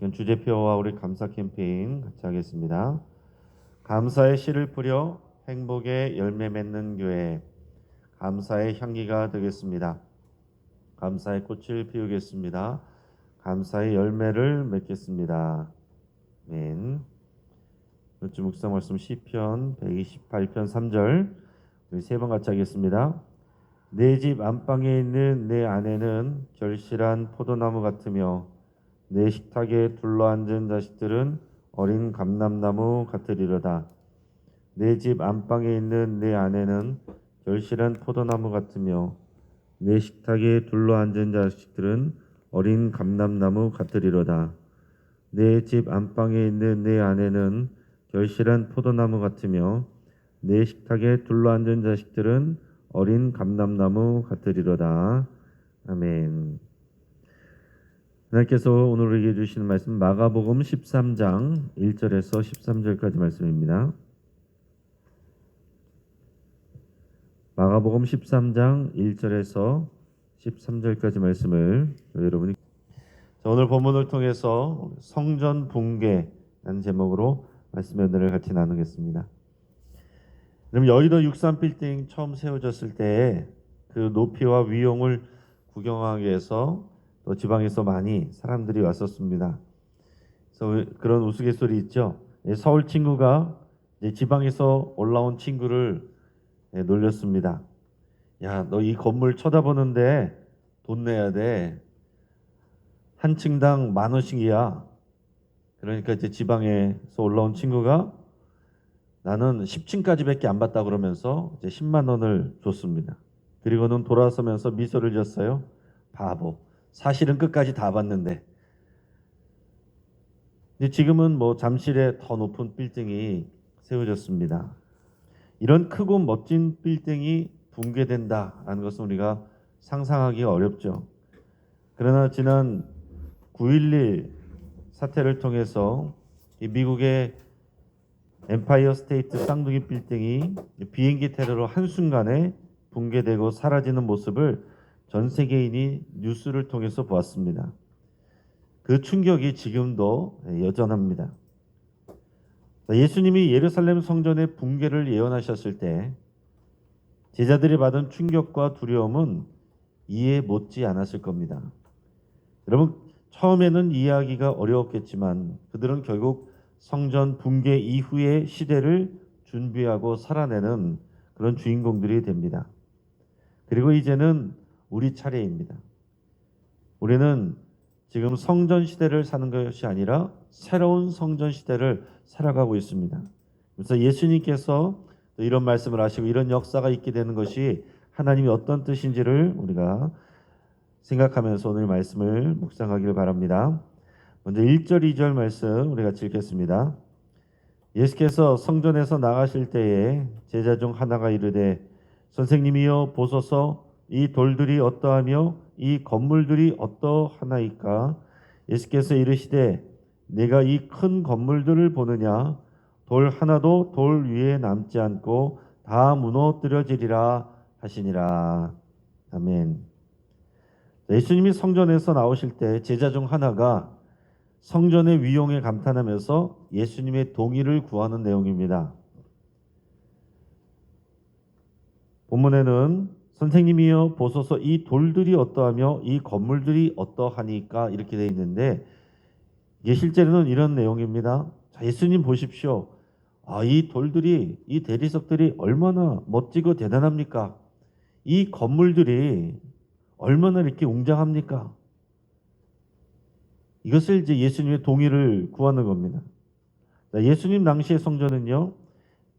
지금 주제표와 우리 감사 캠페인 같이 하겠습니다. 감사의 씨를 뿌려 행복의 열매 맺는 교회 감사의 향기가 되겠습니다. 감사의 꽃을 피우겠습니다. 감사의 열매를 맺겠습니다. 아멘. 요즘 묵상 말씀 시편 128편 3절 우리 세 번 같이 하겠습니다. 내 집 안방에 있는 내 아내는 결실한 포도나무 같으며 내 식탁에 둘러앉은 자식들은 어린 감람나무 같으리로다. 내 집 안방에 있는 내 아내는 결실한 포도나무 같으며 내 식탁에 둘러앉은 자식들은 어린 감람나무 같으리로다. 내 집 안방에 있는 내 아내는 결실한 포도나무 같으며 내 식탁에 둘러앉은 자식들은 어린 감람나무 같으리로다. 아멘. 하나님께서 오늘 우리에게 주시는 말씀 마가복음 13장 1절에서 13절까지 말씀입니다. 마가복음 13장 1절에서 13절까지 말씀을 여러분이 자, 오늘 본문을 통해서 성전 붕괴라는 제목으로 말씀의 은혜를 같이 나누겠습니다. 그럼 여의도 63 빌딩 처음 세워졌을 때 그 높이와 위용을 구경하기 위해서 또 지방에서 많이 사람들이 왔었습니다. 그래서 그런 우스갯소리 있죠. 예, 서울 친구가 지방에서 올라온 친구를 예, 놀렸습니다. 야, 너 이 건물 쳐다보는데 돈 내야 돼. 한 층당 만 원씩이야. 그러니까 이제 지방에서 올라온 친구가 나는 10층까지밖에 안 받다 그러면서 이제 10만 원을 줬습니다. 그리고는 돌아서면서 미소를 지었어요. 바보. 사실은 끝까지 다. 근데 지금은 뭐 잠실에 더 높은 빌딩이 세워졌습니다. 이런 크고 멋진 빌딩이 붕괴된다라는 것은 우리가 상상하기 어렵죠. 그러나 지난 9.11 사태를 통해서 이 미국의 엠파이어 스테이트 쌍둥이 빌딩이 비행기 테러로 한순간에 붕괴되고 사라지는 모습을 전 세계인이 뉴스를 통해서 보았습니다. 그 충격이 지금도 여전합니다. 예수님이 예루살렘 성전의 붕괴를 예언하셨을 때 제자들이 받은 충격과 두려움은 이해 못지 않았을 겁니다. 여러분 처음에는 이해하기가 어려웠겠지만 그들은 결국 성전 붕괴 이후의 시대를 준비하고 살아내는 그런 주인공들이 됩니다. 그리고 이제는 우리 차례입니다. 우리는 지금 성전 시대를 사는 것이 아니라 새로운 성전 시대를 살아가고 있습니다. 그래서 예수님께서 이런 말씀을 하시고 이런 역사가 있게 되는 것이 하나님이 어떤 뜻인지를 우리가 생각하면서 오늘 말씀을 묵상하기를 바랍니다. 먼저 1절, 2절 말씀 우리가 읽겠습니다. 예수께서 성전에서 나가실 때에 제자 중 하나가 이르되 선생님이여 보소서 이 돌들이 어떠하며 이 건물들이 어떠하나이까 예수께서 이르시되 내가 이 큰 건물들을 보느냐 돌 하나도 돌 위에 남지 않고 다 무너뜨려지리라 하시니라 아멘. 예수님이 성전에서 나오실 때 제자 중 하나가 성전의 위용에 감탄하면서 예수님의 동의를 구하는 내용입니다. 본문에는 선생님이여 보소서 이 돌들이 어떠하며 이 건물들이 어떠하니까 이렇게 되어 있는데 이게 실제로는 이런 내용입니다. 자, 예수님 보십시오. 아, 이 돌들이 이 대리석들이 얼마나 멋지고 대단합니까? 이 건물들이 얼마나 이렇게 웅장합니까? 이것을 이제 예수님의 동의를 구하는 겁니다. 예수님 당시의 성전은요,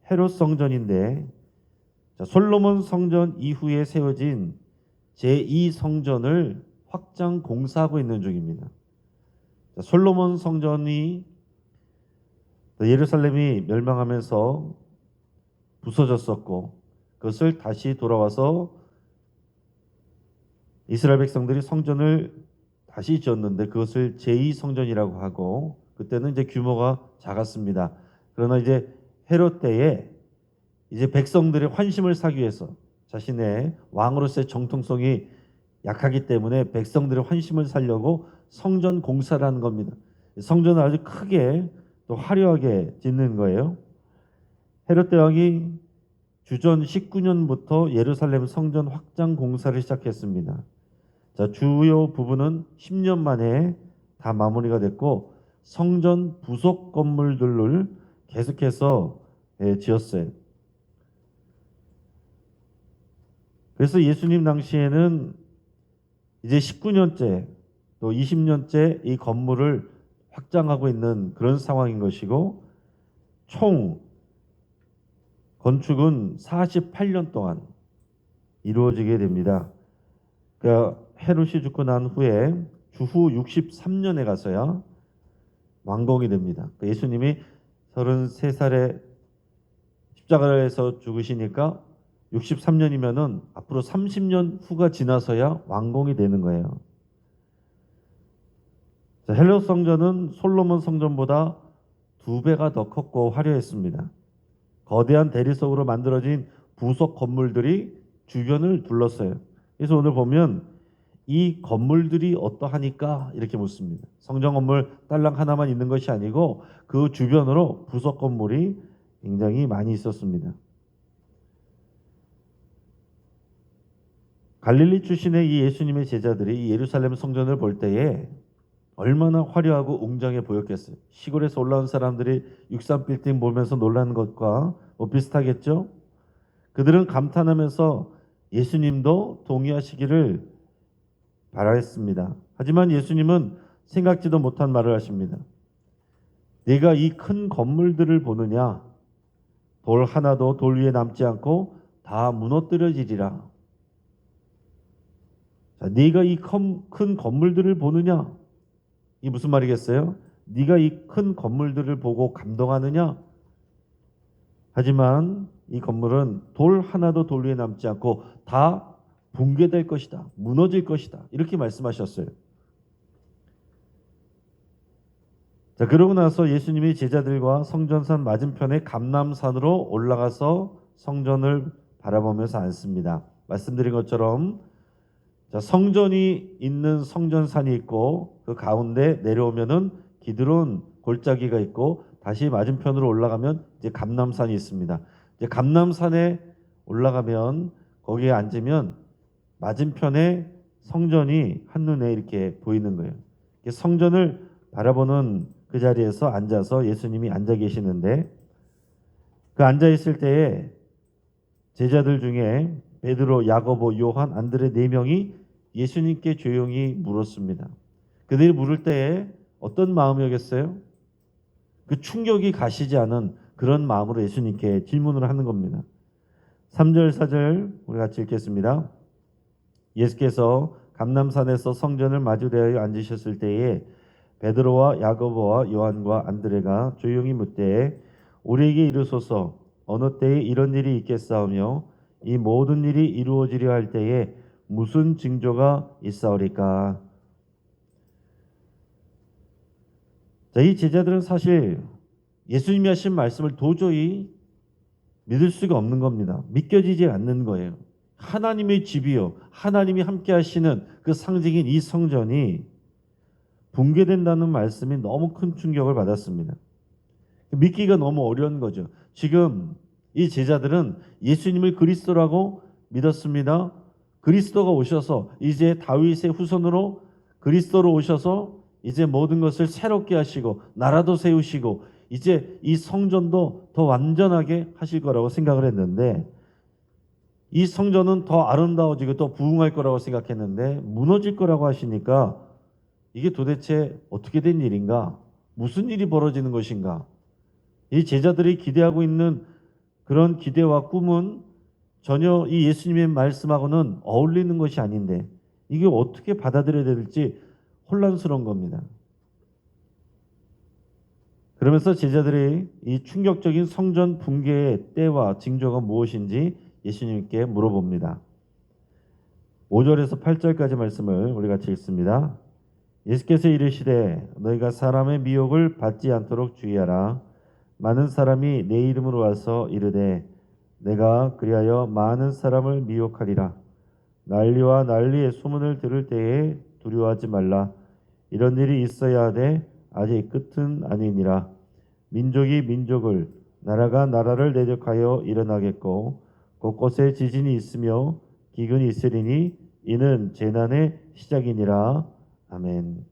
헤롯 성전인데, 솔로몬 성전 이후에 세워진 제2 성전을 확장 공사하고 있는 중입니다. 솔로몬 성전이 예루살렘이 멸망하면서 부서졌었고, 그것을 다시 돌아와서 이스라엘 백성들이 성전을 다시 지었는데 그것을 제2 성전이라고 하고 그때는 이제 규모가 작았습니다. 그러나 이제 헤롯 때에 이제 백성들의 환심을 사기 위해서 자신의 왕으로서의 정통성이 약하기 때문에 백성들의 환심을 살려고 성전 공사를 하는 겁니다. 성전을 아주 크게 또 화려하게 짓는 거예요. 헤롯 대왕이 주전 19년부터 예루살렘 성전 확장 공사를 시작했습니다. 자, 주요 부분은 10년 만에 다 마무리가 됐고 성전 부속 건물들을 계속해서 예, 지었어요. 그래서 예수님 당시에는 이제 19년째 또 20년째 이 건물을 확장하고 있는 그런 상황인 것이고 총 건축은 48년 동안 이루어지게 됩니다. 그러니까 헤롯이 죽고 난 후에 주후 63년에 가서야 완공이 됩니다. 그 예수님이 33살에 십자가에서 죽으시니까 63년이면은 앞으로 30년 후가 지나서야 완공이 되는 거예요. 자, 헬롯 성전은 솔로몬 성전보다 두 배가 더 컸고 화려했습니다. 거대한 대리석으로 만들어진 부속 건물들이 주변을 둘렀어요. 그래서 오늘 보면 이 건물들이 어떠하니까 이렇게 묻습니다. 성전 건물 딸랑 하나만 있는 것이 아니고 그 주변으로 부속 건물이 굉장히 많이 있었습니다. 갈릴리 출신의 이 예수님의 제자들이 이 예루살렘 성전을 볼 때에 얼마나 화려하고 웅장해 보였겠어요. 시골에서 올라온 사람들이 63 빌딩 보면서 놀라는 것과 뭐 비슷하겠죠? 그들은 감탄하면서 예수님도 동의하시기를 바라했습니다. 하지만 예수님은 생각지도 못한 말을 하십니다. 네가 이 큰 건물들을 보느냐? 돌 하나도 돌 위에 남지 않고 다 무너뜨려지리라. 자, 네가 이 큰 건물들을 보느냐? 이 무슨 말이겠어요? 네가 이 큰 건물들을 보고 감동하느냐? 하지만 이 건물은 돌 하나도 돌 위에 남지 않고 다 붕괴될 것이다. 무너질 것이다. 이렇게 말씀하셨어요. 자, 그러고 나서 예수님이 제자들과 성전산 맞은편의 감남산으로 올라가서 성전을 바라보면서 앉습니다. 말씀드린 것처럼 자, 성전이 있는 성전산이 있고 그 가운데 내려오면은 기드론 골짜기가 있고 다시 맞은편으로 올라가면 이제 감남산이 있습니다. 이제 감남산에 올라가면 거기에 앉으면 맞은편에 성전이 한눈에 이렇게 보이는 거예요. 성전을 바라보는 그 자리에서 앉아서 예수님이 앉아 계시는데 그 앉아 있을 때에 제자들 중에 베드로, 야고보, 요한, 안드레 네 명이 예수님께 조용히 물었습니다. 그들이 물을 때에 어떤 마음이었겠어요? 그 충격이 가시지 않은 그런 마음으로 예수님께 질문을 하는 겁니다. 3절, 4절 우리 같이 읽겠습니다. 예수께서 감남산에서 성전을 마주대하여 앉으셨을 때에 베드로와 야고보와 요한과 안드레가 조용히 묻되 우리에게 이르소서 어느 때에 이런 일이 있겠사오며 이 모든 일이 이루어지려 할 때에 무슨 징조가 있사오리까? 자, 이 제자들은 사실 예수님이 하신 말씀을 도저히 믿을 수가 없는 겁니다. 믿겨지지 않는 거예요. 하나님의 집이요. 하나님이 함께 하시는 그 상징인 이 성전이 붕괴된다는 말씀이 너무 큰 충격을 받았습니다. 믿기가 너무 어려운 거죠. 지금 이 제자들은 예수님을 그리스도라고 믿었습니다. 그리스도가 오셔서 이제 다윗의 후손으로 그리스도로 오셔서 이제 모든 것을 새롭게 하시고 나라도 세우시고 이제 이 성전도 더 완전하게 하실 거라고 생각을 했는데 이 성전은 더 아름다워지고 더 부흥할 거라고 생각했는데 무너질 거라고 하시니까 이게 도대체 어떻게 된 일인가? 무슨 일이 벌어지는 것인가? 이 제자들이 기대하고 있는 그런 기대와 꿈은 전혀 이 예수님의 말씀하고는 어울리는 것이 아닌데 이게 어떻게 받아들여야 될지 혼란스러운 겁니다. 그러면서 제자들이 이 충격적인 성전 붕괴의 때와 징조가 무엇인지 예수님께 물어봅니다. 5절에서 8절까지 말씀을 우리 같이 읽습니다. 예수께서 이르시되 너희가 사람의 미혹을 받지 않도록 주의하라. 많은 사람이 내 이름으로 와서 이르되 내가 그리하여 많은 사람을 미혹하리라. 난리와 난리의 소문을 들을 때에 두려워하지 말라. 이런 일이 있어야 하되 아직 끝은 아니니라. 민족이 민족을 나라가 나라를 대적하여 일어나겠고 곳곳에 지진이 있으며 기근이 있으리니 이는 재난의 시작이니라. 아멘.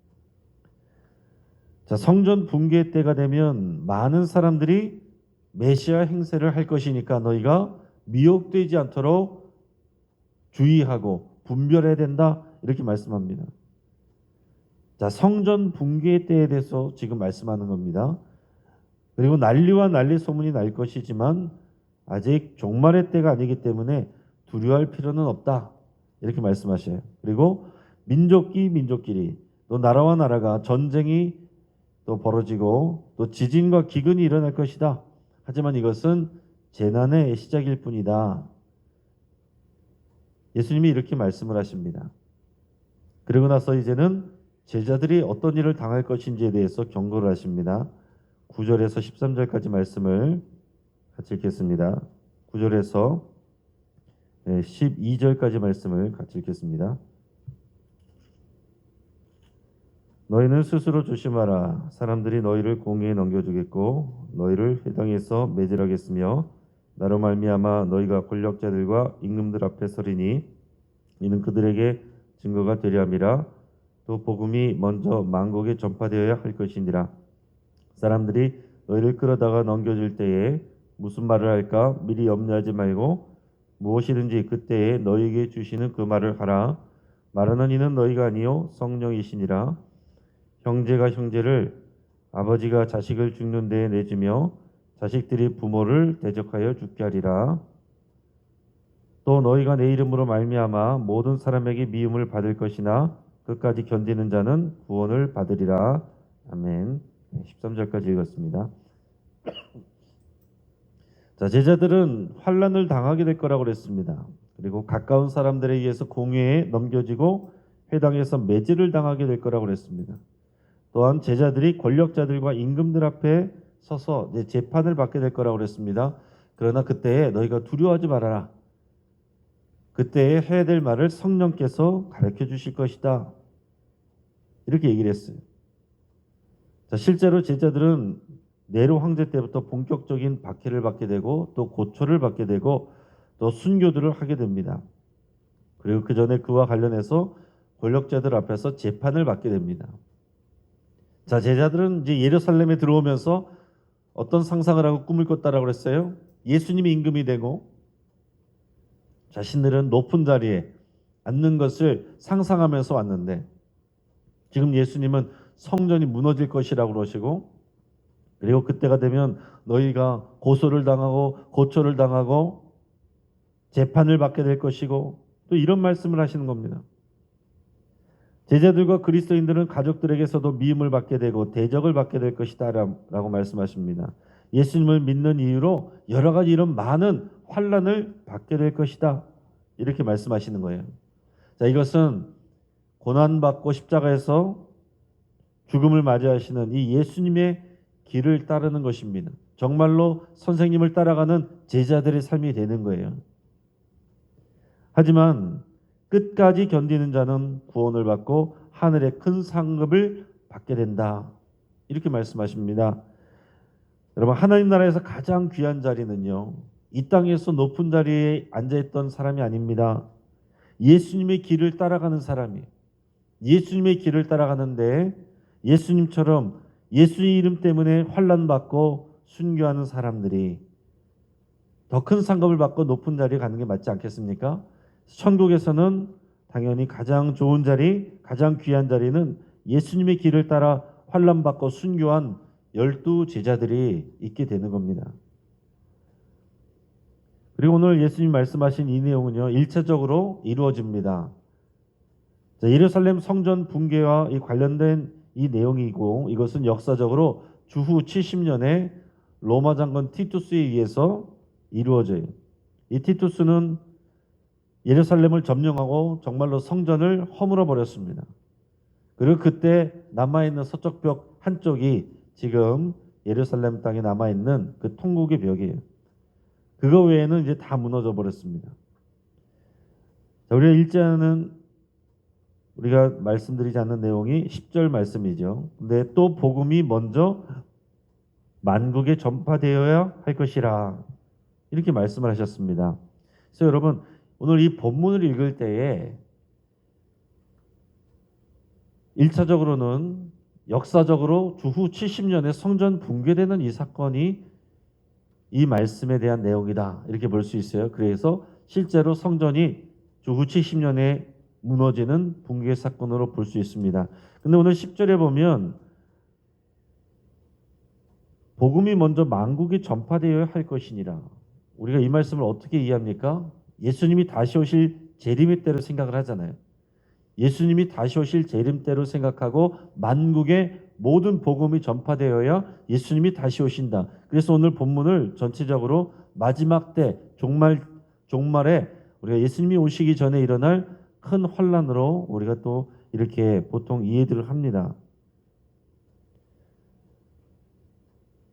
자, 성전 붕괴 때가 되면 많은 사람들이 메시아 행세를 할 것이니까 너희가 미혹되지 않도록 주의하고 분별해야 된다. 이렇게 말씀합니다. 자, 성전 붕괴 때에 대해서 지금 말씀하는 겁니다. 그리고 난리와 난리 소문이 날 것이지만 아직 종말의 때가 아니기 때문에 두려워할 필요는 없다. 이렇게 말씀하셔요. 그리고 민족끼 민족끼리 또 나라와 나라가 전쟁이 또 벌어지고 또 지진과 기근이 일어날 것이다. 하지만 이것은 재난의 시작일 뿐이다. 예수님이 이렇게 말씀을 하십니다. 그리고 나서 이제는 제자들이 어떤 일을 당할 것인지에 대해서 경고를 하십니다. 9절에서 13절까지 말씀을 같이 읽겠습니다. 9절에서 12절까지 말씀을 같이 읽겠습니다. 너희는 스스로 조심하라. 사람들이 너희를 공의에 넘겨주겠고 너희를 회당에서 매질하겠으며 나로 말미암아 너희가 권력자들과 임금들 앞에 서리니 이는 그들에게 증거가 되려 함이라. 또 복음이 먼저 만국에 전파되어야 할 것이니라. 사람들이 너희를 끌어다가 넘겨줄 때에 무슨 말을 할까 미리 염려하지 말고 무엇이든지 그때에 너희에게 주시는 그 말을 하라. 말하는 이는 너희가 아니요 성령이시니라. 형제가 형제를 아버지가 자식을 죽는 데에 내주며 자식들이 부모를 대적하여 죽게 하리라. 또 너희가 내 이름으로 말미암아 모든 사람에게 미움을 받을 것이나 끝까지 견디는 자는 구원을 받으리라. 아멘. 13절까지 읽었습니다. 자, 제자들은 환란을 당하게 될 거라고 그랬습니다. 그리고 가까운 사람들에 의해서 공회에 넘겨지고 회당에서 매질을 당하게 될 거라고 그랬습니다. 또한 제자들이 권력자들과 임금들 앞에 서서 이제 재판을 받게 될 거라고 그랬습니다. 그러나 그때에 너희가 두려워하지 말아라. 그때에 해야 될 말을 성령께서 가르쳐 주실 것이다. 이렇게 얘기를 했어요. 자, 실제로 제자들은 네로 황제 때부터 본격적인 박해를 받게 되고 또 고초를 받게 되고 또 순교들을 하게 됩니다. 그리고 그 전에 그와 관련해서 권력자들 앞에서 재판을 받게 됩니다. 자, 제자들은 이제 예루살렘에 들어오면서 어떤 상상을 하고 꿈을 꿨다라고 그랬어요? 예수님이 임금이 되고 자신들은 높은 자리에 앉는 것을 상상하면서 왔는데 지금 예수님은 성전이 무너질 것이라고 그러시고 그리고 그때가 되면 너희가 고소를 당하고 고초를 당하고 재판을 받게 될 것이고 또 이런 말씀을 하시는 겁니다. 제자들과 그리스도인들은 가족들에게서도 미움을 받게 되고 대적을 받게 될 것이다라고 말씀하십니다. 예수님을 믿는 이유로 여러 가지 이런 많은 환란을 받게 될 것이다. 이렇게 말씀하시는 거예요. 자, 이것은 고난 받고 십자가에서 죽음을 맞이하시는 이 예수님의 길을 따르는 것입니다. 정말로 선생님을 따라가는 제자들의 삶이 되는 거예요. 하지만 끝까지 견디는 자는 구원을 받고 하늘의 큰 상급을 받게 된다. 이렇게 말씀하십니다. 여러분 하나님 나라에서 가장 귀한 자리는요. 이 땅에서 높은 자리에 앉아 있던 사람이 아닙니다. 예수님의 길을 따라가는 사람이 예수님의 길을 따라가는데 예수님처럼 예수의 이름 때문에 환란 받고 순교하는 사람들이 더 큰 상급을 받고 높은 자리에 가는 게 맞지 않겠습니까? 천국에서는 당연히 가장 좋은 자리, 가장 귀한 자리는 예수님의 길을 따라 환란 받고 순교한 열두 제자들이 있게 되는 겁니다. 그리고 오늘 예수님 말씀하신 이 내용은요, 일차적으로 이루어집니다. 자, 예루살렘 성전 붕괴와 이 관련된 이 내용이고 이것은 역사적으로 주후 70년에 로마 장군 티투스에 의해서 이루어져요. 이 티투스는 예루살렘을 점령하고 정말로 성전을 허물어 버렸습니다. 그리고 그때 남아 있는 서쪽 벽 한쪽이 지금 예루살렘 땅에 남아 있는 그 통곡의 벽이에요. 그거 외에는 이제 다 무너져 버렸습니다. 자, 우리가 일자는 우리가 말씀드리지 않는 내용이 10절 말씀이죠. 근데 또 복음이 먼저 만국에 전파되어야 할 것이라 이렇게 말씀을 하셨습니다. 그래서 여러분 오늘 이 본문을 읽을 때에 1차적으로는 역사적으로 주후 70년에 성전 붕괴되는 이 사건이 이 말씀에 대한 내용이다. 이렇게 볼 수 있어요. 그래서 실제로 성전이 주후 70년에 무너지는 붕괴 사건으로 볼 수 있습니다. 근데 오늘 10절에 보면 복음이 먼저 만국에 전파되어야 할 것이니라. 우리가 이 말씀을 어떻게 이해합니까? 예수님이 다시 오실 재림의 때로 생각을 하잖아요. 예수님이 다시 오실 재림 때로 생각하고 만국에 모든 복음이 전파되어야 예수님이 다시 오신다. 그래서 오늘 본문을 전체적으로 마지막 때 종말 종말에 우리가 예수님이 오시기 전에 일어날 큰 환란으로 우리가 또 이렇게 보통 이해들을 합니다.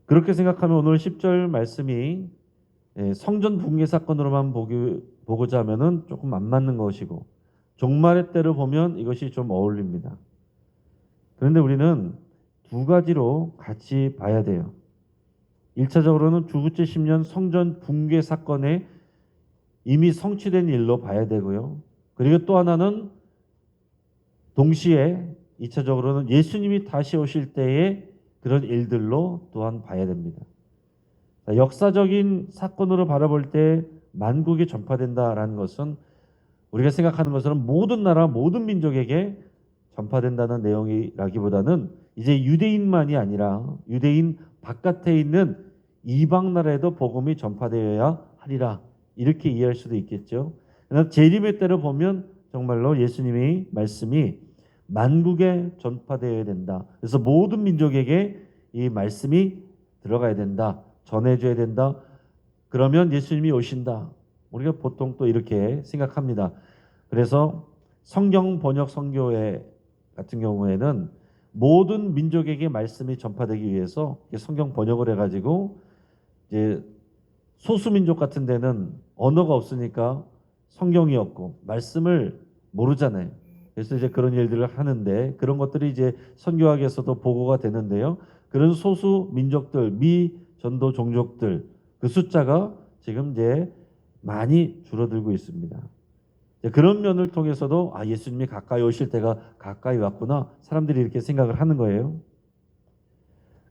그렇게 생각하면 오늘 10절 말씀이 예, 성전 붕괴 사건으로만 보기, 보고자 하면은 조금 안 맞는 것이고 종말의 때를 보면 이것이 좀 어울립니다. 그런데 우리는 두 가지로 같이 봐야 돼요. 1차적으로는 주후째 10년 성전 붕괴 사건에 이미 성취된 일로 봐야 되고요. 그리고 또 하나는 동시에 2차적으로는 예수님이 다시 오실 때의 그런 일들로 또한 봐야 됩니다. 자, 역사적인 사건으로 바라볼 때 만국에 전파된다라는 것은 우리가 생각하는 것처럼 모든 나라 모든 민족에게 전파된다는 내용이라기보다는 이제 유대인만이 아니라 유대인 바깥에 있는 이방 나라에도 복음이 전파되어야 하리라 이렇게 이해할 수도 있겠죠. 재림의 때를 보면 정말로 예수님의 말씀이 만국에 전파되어야 된다. 그래서 모든 민족에게 이 말씀이 들어가야 된다. 전해줘야 된다. 그러면 예수님이 오신다. 우리가 보통 또 이렇게 생각합니다. 그래서 성경 번역 선교회 같은 경우에는 모든 민족에게 말씀이 전파되기 위해서 성경 번역을 해가지고 이제 소수 민족 같은 데는 언어가 없으니까 성경이 없고 말씀을 모르잖아요. 그래서 이제 그런 일들을 하는데 그런 것들이 이제 선교학에서도 보고가 되는데요. 그런 소수 민족들, 미 전도 종족들 그 숫자가 지금 이제 많이 줄어들고 있습니다. 그런 면을 통해서도 아 예수님이 가까이 오실 때가 가까이 왔구나 사람들이 이렇게 생각을 하는 거예요.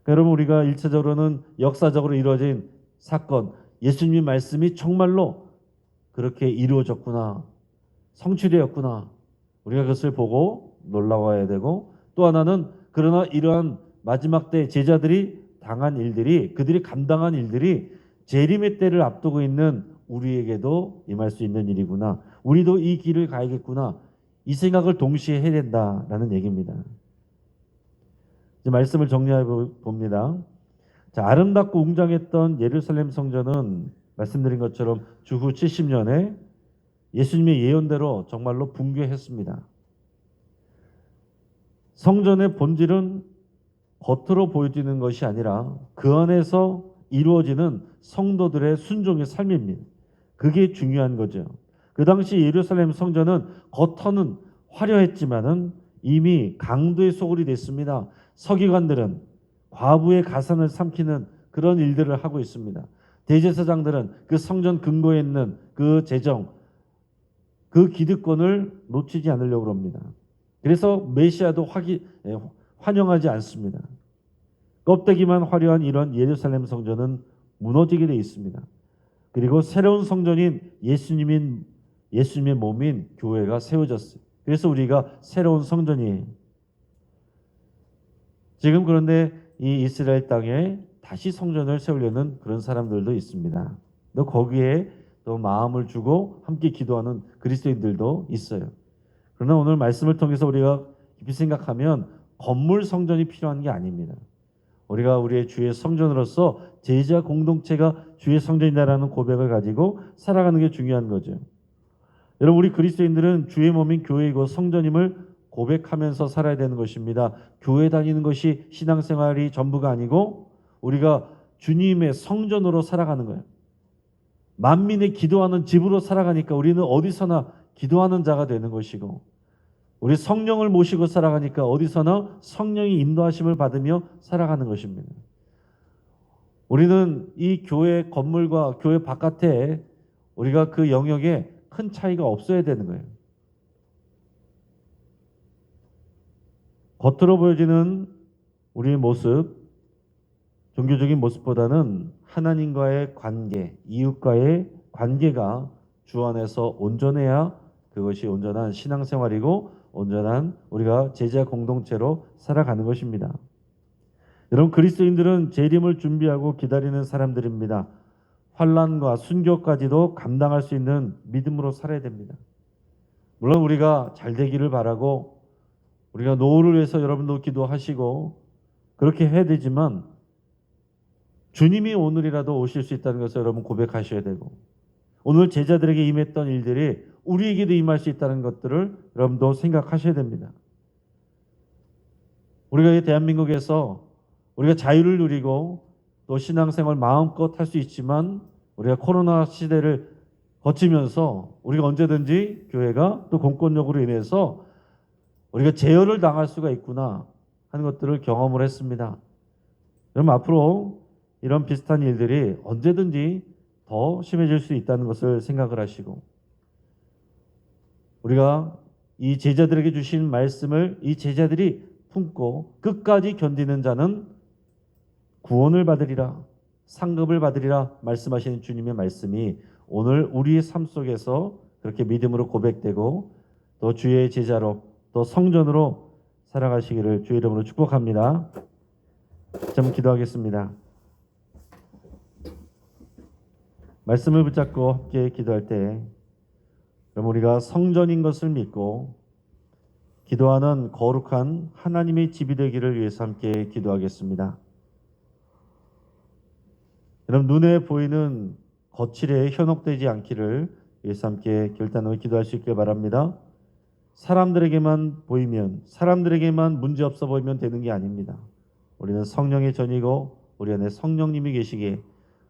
그러니까 여러분 우리가 일차적으로는 역사적으로 이루어진 사건 예수님의 말씀이 정말로 그렇게 이루어졌구나 성취되었구나 우리가 그것을 보고 놀라워야 되고 또 하나는 그러나 이러한 마지막 때 제자들이 당한 일들이 그들이 감당한 일들이 재림의 때를 앞두고 있는 우리에게도 임할 수 있는 일이구나. 우리도 이 길을 가야겠구나. 이 생각을 동시에 해야 된다라는 얘기입니다. 이제 말씀을 정리해 봅니다. 자, 아름답고 웅장했던 예루살렘 성전은 말씀드린 것처럼 주후 70년에 예수님의 예언대로 정말로 붕괴했습니다. 성전의 본질은 겉으로 보여지는 것이 아니라 그 안에서 이루어지는 성도들의 순종의 삶입니다. 그게 중요한 거죠. 그 당시 예루살렘 성전은 겉터는 화려했지만은 이미 강도의 소굴이 됐습니다. 서기관들은 과부의 가산을 삼키는 그런 일들을 하고 있습니다. 대제사장들은 그 성전 근거에 있는 그 재정, 그 기득권을 놓치지 않으려고 합니다. 그래서 메시아도 예, 환영하지 않습니다. 껍데기만 화려한 이런 예루살렘 성전은 무너지게 되어 있습니다. 그리고 새로운 성전인 예수님인 예수님의 몸인 교회가 세워졌어요. 그래서 우리가 새로운 성전이에요. 지금 그런데 이 이스라엘 땅에 다시 성전을 세우려는 그런 사람들도 있습니다. 또 거기에 또 마음을 주고 함께 기도하는 그리스도인들도 있어요. 그러나 오늘 말씀을 통해서 우리가 깊이 생각하면 건물 성전이 필요한 게 아닙니다. 우리가 우리의 주의 성전으로서 제자 공동체가 주의 성전이다라는 고백을 가지고 살아가는 게 중요한 거죠. 여러분 우리 그리스도인들은 주의 몸인 교회이고 성전임을 고백하면서 살아야 되는 것입니다. 교회 다니는 것이 신앙생활이 전부가 아니고 우리가 주님의 성전으로 살아가는 거예요. 만민의 기도하는 집으로 살아가니까 우리는 어디서나 기도하는 자가 되는 것이고 우리 성령을 모시고 살아가니까 어디서나 성령이 인도하심을 받으며 살아가는 것입니다. 우리는 이 교회 건물과 교회 바깥에 우리가 그 영역에 큰 차이가 없어야 되는 거예요. 겉으로 보여지는 우리의 모습, 종교적인 모습보다는 하나님과의 관계, 이웃과의 관계가 주 안에서 온전해야 그것이 온전한 신앙생활이고 온전한 우리가 제자 공동체로 살아가는 것입니다. 여러분 그리스도인들은 재림을 준비하고 기다리는 사람들입니다. 환란과 순교까지도 감당할 수 있는 믿음으로 살아야 됩니다. 물론 우리가 잘 되기를 바라고 우리가 노후를 위해서 여러분도 기도하시고 그렇게 해야 되지만 주님이 오늘이라도 오실 수 있다는 것을 여러분 고백하셔야 되고 오늘 제자들에게 임했던 일들이 우리에게도 임할 수 있다는 것들을 여러분도 생각하셔야 됩니다. 우리가 이 대한민국에서 우리가 자유를 누리고 또 신앙생활 마음껏 할 수 있지만 우리가 코로나 시대를 거치면서 우리가 언제든지 교회가 또 공권력으로 인해서 우리가 제어를 당할 수가 있구나 하는 것들을 경험을 했습니다. 그럼 앞으로 이런 비슷한 일들이 언제든지 더 심해질 수 있다는 것을 생각을 하시고 우리가 이 제자들에게 주신 말씀을 이 제자들이 품고 끝까지 견디는 자는 구원을 받으리라 상급을 받으리라 말씀하시는 주님의 말씀이 오늘 우리의 삶 속에서 그렇게 믿음으로 고백되고 또 주의 제자로 또 성전으로 살아가시기를 주의 이름으로 축복합니다. 좀 기도하겠습니다. 말씀을 붙잡고 함께 기도할 때 그럼 우리가 성전인 것을 믿고 기도하는 거룩한 하나님의 집이 되기를 위해서 함께 기도하겠습니다. 여러분 눈에 보이는 거칠에 현혹되지 않기를 위해서 함께 결단하고 기도할 수 있길 바랍니다. 사람들에게만 보이면 사람들에게만 문제 없어 보이면 되는 게 아닙니다. 우리는 성령의 전이고 우리 안에 성령님이 계시기에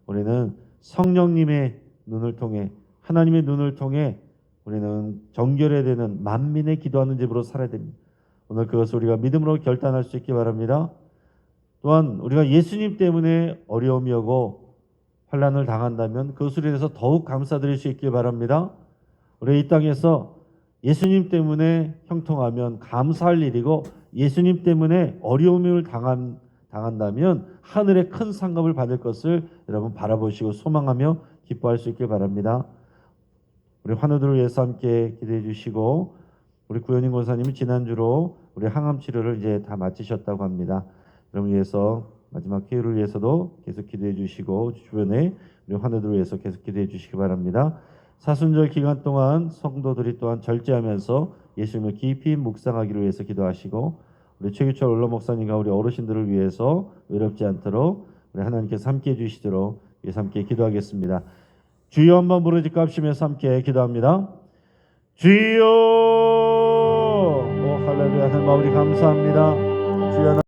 우리는 성령님의 눈을 통해 하나님의 눈을 통해 우리는 정결해야 되는 만민의 기도하는 집으로 살아야 됩니다. 오늘 그것을 우리가 믿음으로 결단할 수 있기 바랍니다. 또한 우리가 예수님 때문에 어려움이 오고 환란을 당한다면 그것으로 인해서 더욱 감사드릴 수 있길 바랍니다. 우리 이 땅에서 예수님 때문에 형통하면 감사할 일이고 예수님 때문에 어려움을 당한, 당한다면 하늘의 큰 상급을 받을 것을 여러분 바라보시고 소망하며 기뻐할 수 있길 바랍니다. 우리 환우들을 위해서 함께 기도해 주시고 우리 구현인 권사님이 지난주로 우리 항암 치료를 이제 다 마치셨다고 합니다. 여러분 위해서 마지막 기회를 위해서도 계속 기도해 주시고 주변에 우리 환우들을 위해서 계속 기도해 주시기 바랍니다. 사순절 기간 동안 성도들이 또한 절제하면서 예수님을 깊이 묵상하기를 위해서 기도하시고 우리 최규철 올로 목사님과 우리 어르신들을 위해서 외롭지 않도록 우리 하나님께서 함께 해 주시도록 위해서 함께 기도하겠습니다. 주여 한번 부르짖고 합심해서 함께 기도합니다. 주여 오 할렐루야 하나님 아버지 감사합니다. 주여